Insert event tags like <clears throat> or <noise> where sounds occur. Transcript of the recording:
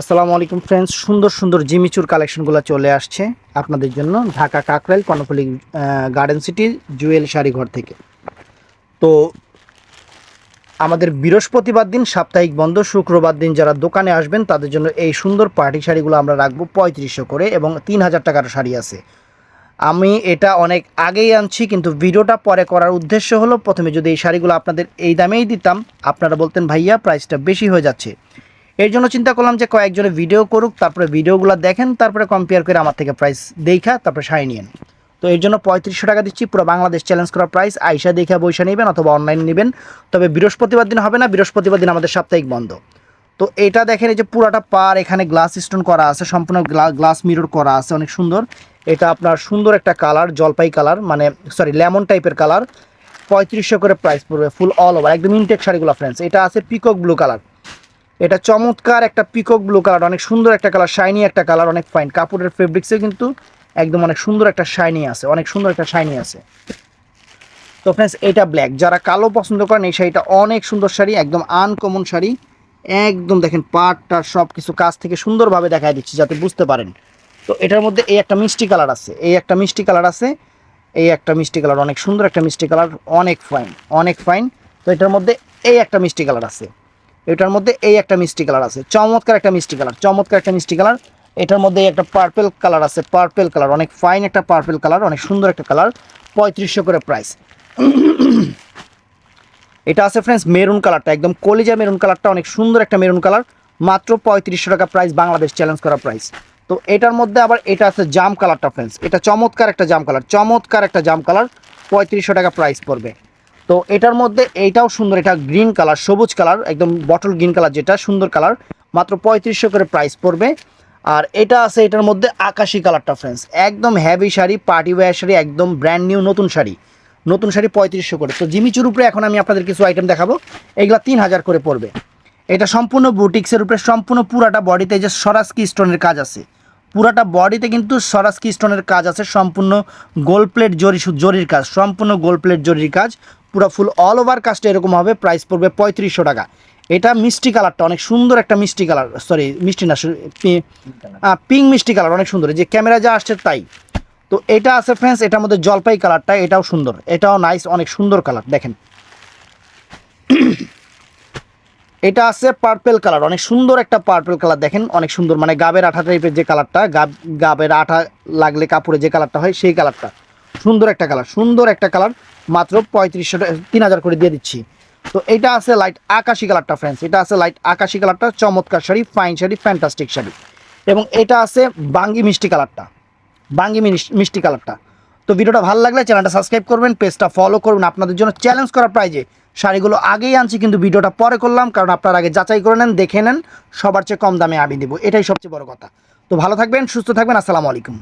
আসসালামু আলাইকুম ফ্রেন্ডস সুন্দর সুন্দর জিমিচুর কালেকশনগুলো চলে আসছে আপনাদের জন্য Dhaka Kakrail Karnaphuli garden city Jewel Sharighor থেকে। তো আমাদের বৃহস্পতিবার দিন, সাপ্তাহিক বন্ধ, শুক্রবার দিন যারা দোকানে আসবেন, তাদের জন্য এই সুন্দর পার্টি শাড়িগুলো আমরা রাখব পঁয়ত্রিশশো করে এবং তিন হাজার টাকার শাড়ি আছে। আমি এটা অনেক আগেই আনছি, কিন্তু ভিডিওটা পরে করার উদ্দেশ্য হলো, প্রথমে যদি এই শাড়িগুলো আপনাদের এই দামেই দিতাম, আপনারা বলতেন, ভাইয়া প্রাইসটা বেশি হয়ে যাচ্ছে। এর জন্য চিন্তা করলাম যে কয়েকজনে ভিডিও করুক, তারপরে ভিডিওগুলো দেখেন, তারপরে কম্পেয়ার করে আমার থেকে প্রাইস দেখা, তারপরে শাড়ি নিয়েন তো এর জন্য পঁয়ত্রিশশো টাকা দিচ্ছি, পুরো বাংলাদেশ চ্যালেঞ্জ করা প্রাইস আইসা দেখা বৈশা নেবেন অথবা অনলাইন নেবেন। তবে বৃহস্পতিবার দিন হবে না, বৃহস্পতিবার দিন আমাদের সাপ্তাহিক বন্ধ। তো এটা দেখেন, এই যে পুরাটা পার, এখানে গ্লাস স্টোন করা আছে, সম্পূর্ণ গ্লাস মিরর করা আছে, অনেক সুন্দর। এটা আপনার সুন্দর একটা কালার জলপাই কালার মানে সরি লেমন টাইপের কালার পঁয়ত্রিশশো করে প্রাইস পড়বে ফুল অল ওভার একদম ইনটেক শাড়িগুলো ফ্রেন্ডস এটা আছে পিকক ব্লু কালার এটা চমৎকার একটা পিকক ব্লু কালার অনেক সুন্দর একটা কালার শাইনি একটা কালার অনেক ফাইন কাপড়ের ফেব্রিক্সে কিন্তু একদম অনেক সুন্দর একটা শাইনি আছে, অনেক সুন্দর একটা শাইনি আছে। তো ফ্রেন্ডস এটা ব্ল্যাক যারা কালো পছন্দ করেন, এই শাড়িটা অনেক সুন্দর শাড়ি, একদম আনকমন শাড়ি। একদম দেখেন পাটটার সব কিছু কাজ থেকে সুন্দরভাবে দেখায় দিচ্ছি, যাতে বুঝতে পারেন। তো এটার মধ্যে এই একটা মিষ্টি কালার আছে, এই একটা মিষ্টি কালার আছে, এই একটা মিষ্টি কালার অনেক সুন্দর একটা মিষ্টি কালার অনেক ফাইন অনেক ফাইন তো এটার মধ্যে এই একটা মিষ্টি কালার আছে। এটার মধ্যে এই একটা মিষ্টি কালার আছে। চমৎকার একটা মিষ্টি কালার, চমৎকার একটা মিষ্টি কালার। এটার মধ্যে একটা পার্পেল কালার আছে পার্পেল কালার, অনেক ফাইন একটা পার্পেল কালার, অনেক সুন্দর একটা কালার, পঁয়ত্রিশশো করে প্রাইস এটা আছে ফ্রেন্ডস মেরুন কালারটা, একদম কলিজা মেরুন কালারটা, অনেক সুন্দর একটা মেরুন কালার, মাত্র পঁয়ত্রিশশো টাকা প্রাইস বাংলাদেশ চ্যালেঞ্জ করা প্রাইস তো এটার মধ্যে আবার এটা আছে জাম কালারটা ফ্রেন্ডস এটা চমৎকার একটা জাম কালার, চমৎকার একটা জাম কালার, পঁয়ত্রিশশো টাকা প্রাইস পড়বে। তো এটার মধ্যে এইটাও সুন্দর, এটা গ্রিন কালার সবুজ কালার একদম বটল গ্রিন কালার যেটা, সুন্দর কালার মাত্র পঁয়ত্রিশশো করে প্রাইস পড়বে। আর এটা আছে, এটার মধ্যে আকাশি কালারটা ফ্রেন্ডস একদম heavy sari party wear sari, একদম ব্র্যান্ড নিউ নতুন শাড়ি। নতুন শাড়ি পঁয়ত্রিশশো করে। তো জিমিচুর উপরে এখন আমি আপনাদের কিছু আইটেম দেখাবো, এগুলা তিন হাজার করে পড়বে। এটা সম্পূর্ণ বুটিক্সের উপরে, সম্পূর্ণ পুরাটা বডিতে যে সরাসকি স্টোনের কাজ আছে। পুরাটা বডিতে কিন্তু সরাসকি স্টোনের কাজ আছে, সম্পূর্ণ গোল প্লেট জরি জরির কাজ, সম্পূর্ণ গোল প্লেট জরির কাজ। পুরো ফুল অল ওভার কাজটা এরকম হবে প্রাইস পড়বে পঁয়ত্রিশশো টাকা। এটা মিষ্টি কালারটা অনেক সুন্দর একটা মিষ্টি কালার সরি মিষ্টি না পিঙ্ক মিষ্টি কালার অনেক সুন্দর যে ক্যামেরা যা আসছে তাই। তো এটা আছে ফ্রেন্ডস এটার মধ্যে জলপাই কালারটা এটাও সুন্দর, এটাও নাইস অনেক সুন্দর কালার দেখেন। <clears throat> এটা আছে পার্পেল কালার অনেক সুন্দর একটা পার্পেল কালার দেখেন, অনেক সুন্দর মানে গাবের আঠা টাইপের যে কালারটা গাব, গাবের আঠা লাগলে কাপড়ে যে কালারটা হয়, সেই কালারটা সুন্দর একটা কালার সুন্দর একটা কালার মাত্র পঁয়ত্রিশশো তিন হাজার করে দিয়ে দিচ্ছি। তো এটা আছে লাইট আকাশি কালারটা ফ্রেন্ডস এটা আছে লাইট আকাশি কালারটা চমৎকার শাড়ি ফাইন শাড়ি ফ্যান্টাস্টিক শাড়ি। এবং এটা আছে বাঙ্গি মিষ্টি কালারটা বাঙ্গি মিষ্টি কালারটা তো ভিডিওটা ভালো লাগলে চ্যানেলটা সাবস্ক্রাইব করবেন পেজটা ফলো করুন। আপনাদের জন্য চ্যালেঞ্জ করা প্রাইজে শাড়িগুলো আগেই আনছি, কিন্তু ভিডিওটা পরে করলাম, কারণ আপনারা আগে যাচাই করে নেন, দেখে নেন, সবার চেয়ে কম দামে আমি দেবো। এটাই সবচেয়ে বড় কথা। তো ভালো থাকবেন, সুস্থ থাকবেন, আসসালামু আলাইকুম।